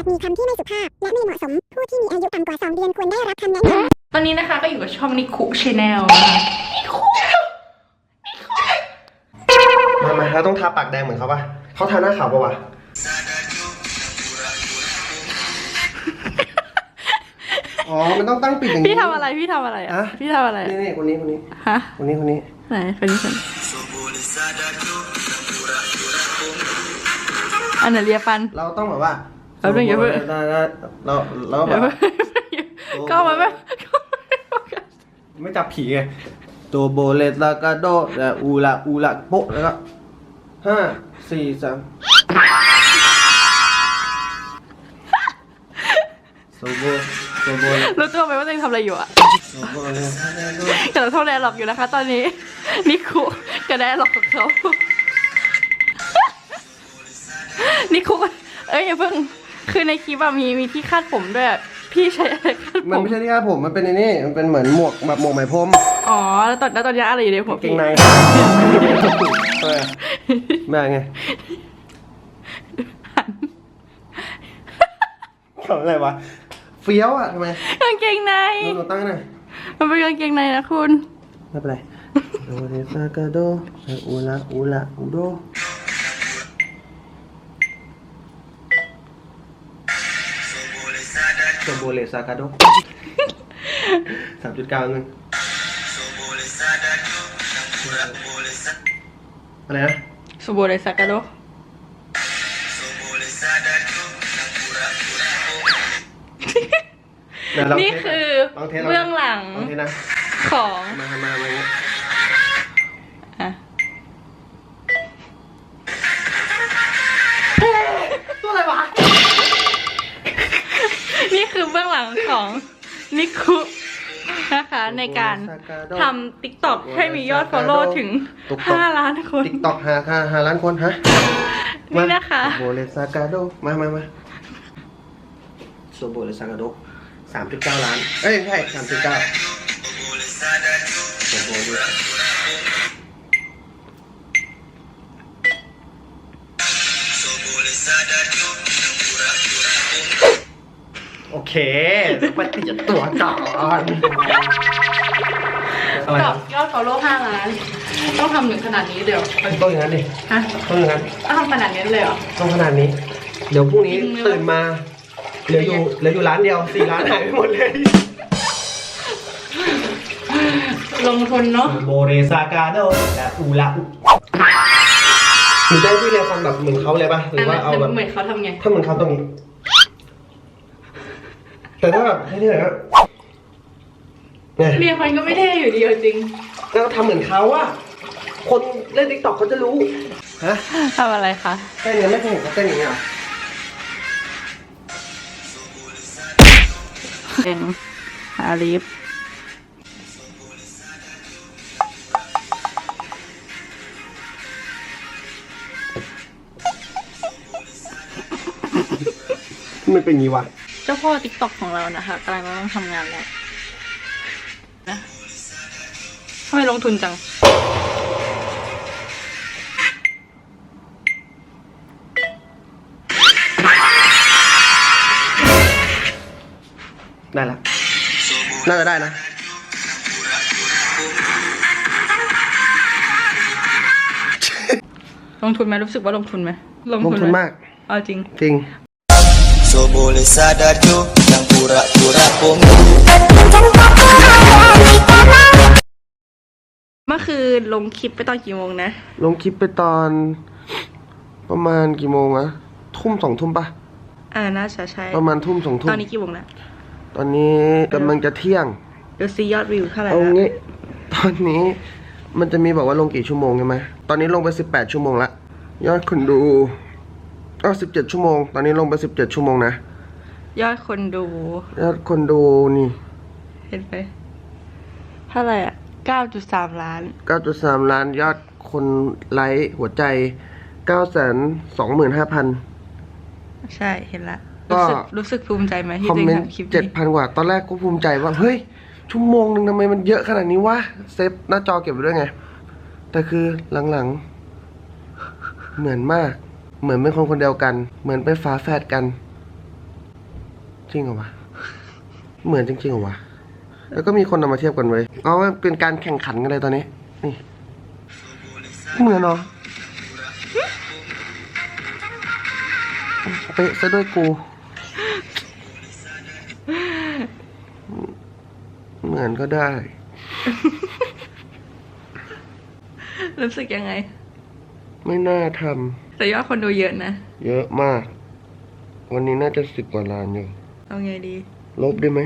อาจมีคำที่ไม่สุภาพ และไม่เหมาะสม ผู้ที่มีอายุต่ำกว่า 2 เดือนควรได้รับคำแนะนำตอนนี้นะคะก็อยู่กับช่องนิคุชแนลนะคะนิคุมามาเราต้องทาปากแดงเหมือนเขาปะเขาทาหน้าขาวปะวะอ๋อ มันต้องตั้งปิดอย่างนี้พี่ทำอะไร พี่ทำอะไรอะอะพี่ทำอะไร นี่นี่คนนี้คนนี้ ฮะ คนนี้คนนี้ ไหนเป็นฉันอันไหนเรียฟัน เราต้องแบบว่า แป๊บนึงอย่าเพิ่งเราเราเราแบเดี๋ยวบก็มันไม่ก็มันไม่โฟกัสไม่จับผีไงโตโบเลตลากาโดและอูละอูละโปะแล้วก็ห้าสี่สามโซโบโซโบเลรู้ตัวไหมว่าตัวเองทำอะไรอยู่อะโซโบเลตลากาโดกำลังท่องแดร์ล็อกอยู่นะคะ ตอนนี้นิคุกับแดร์ล็อกของเขานิคุเอ้ยอย่าเพิ่ง คือในคลิปอะมีมีที่คาดผมด้วยอะพี่ใช้อะไรคาดมันผมไม่ใช่ที่คาดผม มันเป็นไอ้นี่ มันเป็นเหมือนหมวกแบบหมวกไหมพรมอ๋อ แล้วตอนแล้วตอนนี้อะไรอยู่ในหัวเกพี่งในเออแม่ไงเขาอะไรวะ เฟี้ยวอะทำไมกางเกงในเราเราตั้งหน่อย มันเป็นกางเกงในนะคุณ ไม่เป็นไร โดเรซากาโดอูละอูละอูโด โซโบเลซากาโดสามจุดเก้าหนึ่งอะไรนะสุโบเรซากาโดเดี๋ยวเรานี่เทสคือลองเทสเบื้องหลังลองเทสนะของ มามามา คือเบื้องหลังของนิคุนะคะในการทำ TikTok ให้มียอด follow ถึง 5 ล้านคนติ๊กต็อกหาค่าหาล้านคนฮะนี่นะคะโบเลซากาโดมามามาโซโบเลซากาโดสามจุดเก้าล้าน เอ้ยไม่ใช่สามจุดเก้าโซโบเล โอเคปฏิจตัวก่อนอะไรตอบยอด follow 5ล้านต้องทำถึงขนาดนี้เดี๋ยวต้องอย่างนั้นดิฮะต้องอย่างนั้นต้องทำขนาดนี้เลยเหรอต้องขนาดนี้ เดี๋ยวพรุ่งนี้จริงเลยตื่นมาเหลืออยู่เหลืออยู่ร้านเดียวสี่ร้านหายไปหมดเลย ลงทุนเนาะโบเรซากาโดและอูละอุหนูได้พี่เรียฟันแบบเหมือนเขาเลยป่ะหรือว่าเอาแบบเหมือนเขาทำไง ถ้าเหมือนเขาตรงนี้ แต่ถ้าแบบให้ที่ไหนก็เนี่ยเรียกมันก็ไม่เท่อยู่ดีเอาจริงแล้วทำเหมือนเขาอะคนเล่นติ๊กต็อกเขาจะรู้ ฮะทำอะไรคะ เต้นยังไม่เคยเห็นเขาเต้นอย่างนี้เหรอเป็นอาลิฟทำไมเป็นอย่างนี้วะเจ้าพ่อติ๊กต็อกของเรานะคะกำลังต้องทำงานแล้วนะทำไมลงทุนจัง ได้ละน่าจะได้นะลงทุนไหมรู้สึกว่าลงทุนไหมลงทุนไหมาก เอาจริง จริง So boleh sadar tu yang pura-pura pun เมื่อคืนลงคลิปไปตอนกี่โมงนะ ลงคลิปไปตอน ประมาณกี่โมงอะทุ่มสองทุ่มปะอ่าน่าจะใช่ประมาณทุ่มสองทุ่มตอนนี้กี่โมงนะตอนนี้กำลังจะเที่ยง เดี๋ยวซียอดวิวเท่าไหร่เอาละงี้ ตอนนี้มันจะมีบอกว่าลงกี่ชั่วโมงใช่ไหมตอนนี้ลงไปสิบแปดชั่วโมงละยอดคนดู ก็สิบเจ็ดชั่วโมง ตอนนี้ลงไปสิบเจ็ดชั่วโมงนะ ยอดคนดู ยอดคนดูนี่ เห็นไหมเท่าไหร่อะเก้าจุดสามล้านเก้าจุดสามล้านยอดคนไลค์หัวใจเก้าแสนสองหมื่นห้าพันใช่เห็นละก็รู้สึกรู้สึกภูมิใจไหมที่คอมตัวเองเมนต์ทำคลิปเจ็ดนี้พันกว่า ตอนแรกก็ภูมิใจว่า เฮ้ย ชั่วโมงหนึ่งทำไมมันเยอะขนาดนี้วะ เซฟหน้าจอเก็บไว้ด้วยไง แต่คือหลังๆ เหมือนมาก เหมือนเป็นคนคนเดียวกัน เหมือนเป็นฝาแฝดกัน จริงเหรอวะ เหมือนจริงๆเหรอวะ แล้วก็มีคนนำมาเทียบกันไว้ยอ๋อเป็นการแข่งขันกันเลยตอนนี้ นี่ เหมือนเหรอเป๊ะซะด้วยกู เหมือนก็ได้ รู้สึกยังไง ไม่น่าทแต่ยอดคนดูเยอะนะำเยอะมาก วันนี้น่าจะสิบกว่าล้านอยู่ เอาไงดี ลบได้ไหม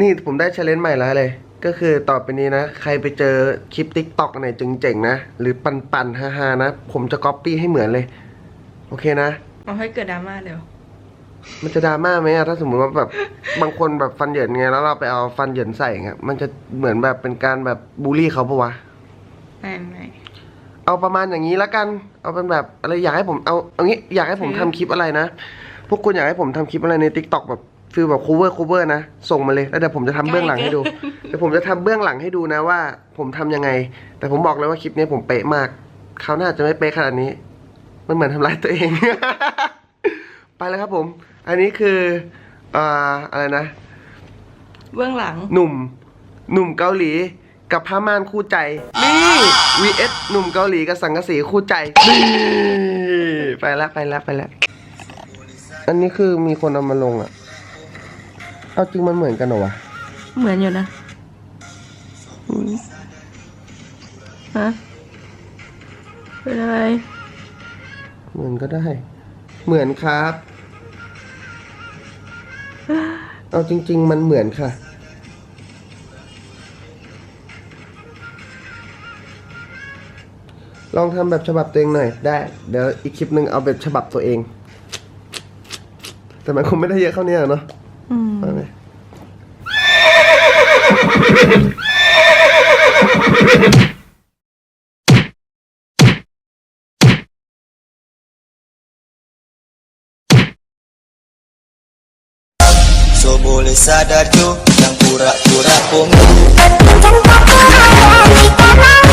นี่ผมได้เชลเลนใหม่แล้วเลย ก็คือต่อไปนี้นะ ใครไปเจอคลิปติ๊กต็อกไหนเจ๋งๆนะ หรือปันปันๆฮาๆนะ ผมจะก๊อปปี้ให้เหมือนเลย โอเคนะ เอาให้เกิดดราม่าเดี๋ยว มันจะดราม่าไหมอะถ้าสมมติว่าแบบ บางคนแบบฟันเหยินไง แล้วเราไปเอาฟันเหยินใส่เงี้ยมันจะเหมือนแบบเป็นการแบบบูลลี่เขาปะวะ ไม่ไม่เอาประมาณอย่างนี้แล้วกัน เอาเป็นแบบอะไรอยากให้ผมเอาเอางี้อยากให้ผมทำคลิปอะไรนะ พวกคุณอยากให้ผมทำคลิปอะไรในทิกตอกแบบฟีลแบบ cover cover นะ ส่งมาเลย แล้วเดี๋ยวผมจะทำเบื้องหลังให้ดูเดี๋ยวผมจะทำเบื้องหลังให้ดูนะว่า ผมทำยังไง แต่ผมบอกเลยว่าคลิปนี้ผมเป๊ะมากคราวหน้าจะไม่เป๊ะขนาดนี้ มันเหมือนทำร้ายตัวเอง ไปแล้วครับผม อันนี้คืออ่าอะไรนะ เบื้องหลัง หนุ่ม หนุ่มเกาหลี กับผ้าม่านคู่ใจ นี่ vs หนุ่มเกาหลีกับสังกะสีคู่ใจ นี่ ไปแล้วไปแล้วไปแล้วอันนี้คือมีคนเอามาลงอะ เอาจริงมันเหมือนกันเหรอวะ เหมือนอยู่นะฮะเป็นอะไร เหมือนก็ได้ เหมือนครับ เอาจริง ๆ มันเหมือนค่ะ ลองทำแบบฉบับตัวเองหน่อยได้ เดี๋ยวอีกคลิปหนึ่งเอาแบบฉบับตัวเอง แต่มันคงไม่ได้เยอะเท่านี้อะเนาะอืมเอาไหม So boleh sadar jo Yang pura-pura pun Jangan kau